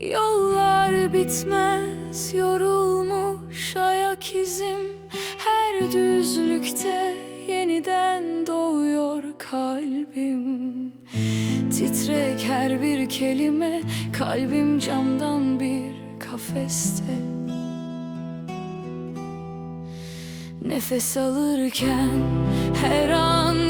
Yollar bitmez yorulmuş ayak izim. Her düzlükte yeniden doğuyor kalbim. Titrek her bir kelime kalbim camdan bir kafeste. Nefes alırken her an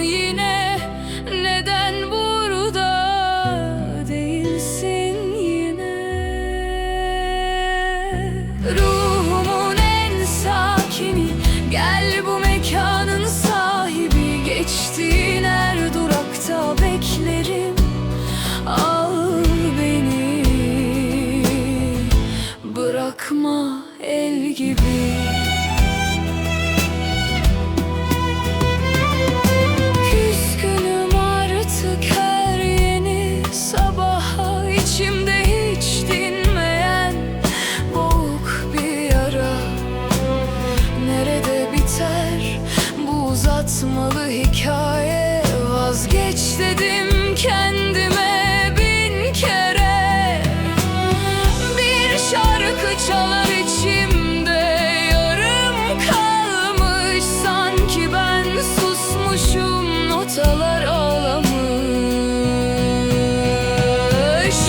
gibi. Küskünüm artık her yeni sabaha içimde hiç dinmeyen boğuk bir yara Nerede biter bu uzatmalı hikaye? Vazgeç dedim kendime bin kere. Bir şarkı çalar notalar ağlamış.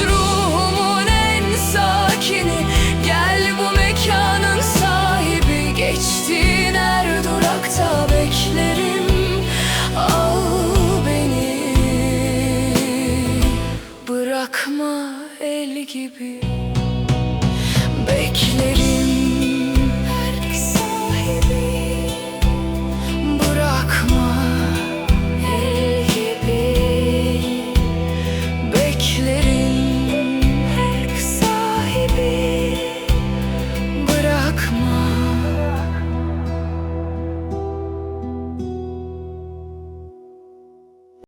Ruhumun en sakini. Gel bu mekanın sahibi. Geçtiğin her durakta beklerim. Al beni. Bırakma el gibi